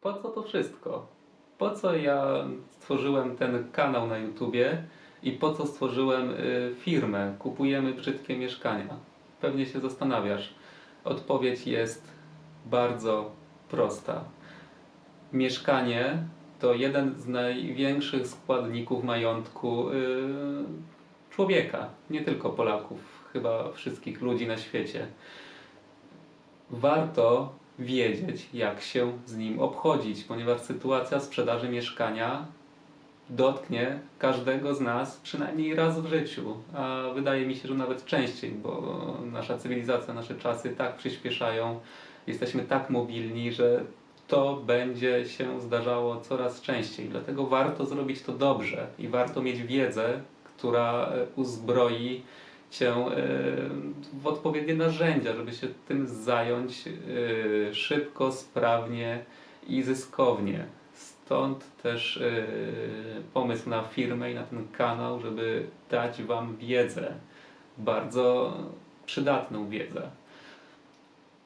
po co to wszystko? Po co ja stworzyłem ten kanał na YouTubie i po co stworzyłem y, firmę Kupujemy brzydkie mieszkania? Pewnie się zastanawiasz. Odpowiedź jest bardzo prosta. Mieszkanie to jeden z największych składników majątku y, człowieka, nie tylko Polaków, chyba wszystkich ludzi na świecie warto wiedzieć, jak się z nim obchodzić, ponieważ sytuacja sprzedaży mieszkania dotknie każdego z nas przynajmniej raz w życiu, a wydaje mi się, że nawet częściej, bo nasza cywilizacja, nasze czasy tak przyspieszają, jesteśmy tak mobilni, że to będzie się zdarzało coraz częściej. Dlatego warto zrobić to dobrze i warto mieć wiedzę, która uzbroi cię e, w odpowiednie narzędzia, żeby się tym zająć e, szybko, sprawnie i zyskownie. Stąd też e, pomysł na firmę i na ten kanał, żeby dać Wam wiedzę, bardzo przydatną wiedzę.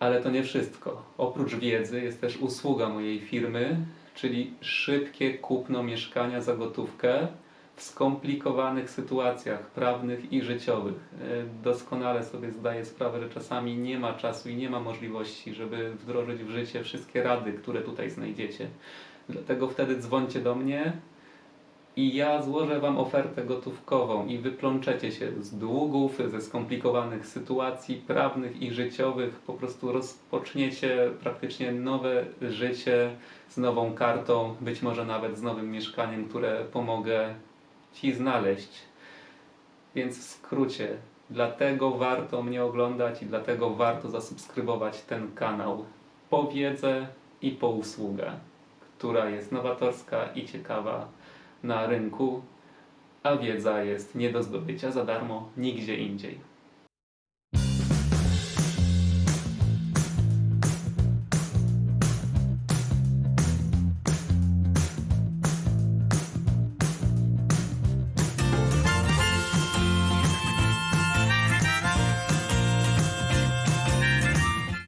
Ale to nie wszystko. Oprócz wiedzy jest też usługa mojej firmy, czyli szybkie kupno mieszkania za gotówkę w skomplikowanych sytuacjach prawnych i życiowych. E, Doskonale sobie zdaję sprawę, że czasami nie ma czasu i nie ma możliwości, żeby wdrożyć w życie wszystkie rady, które tutaj znajdziecie. Dlatego wtedy dzwońcie do mnie i ja złożę Wam ofertę gotówkową i wyplączecie się z długów, ze skomplikowanych sytuacji prawnych i życiowych. Po prostu rozpoczniecie praktycznie nowe życie z nową kartą, być może nawet z nowym mieszkaniem, które pomogę Ci znaleźć. Więc w skrócie, dlatego warto mnie oglądać i dlatego warto zasubskrybować ten kanał po wiedzę i po usługę, która jest nowatorska i ciekawa na rynku, a wiedza jest nie do zdobycia za darmo nigdzie indziej.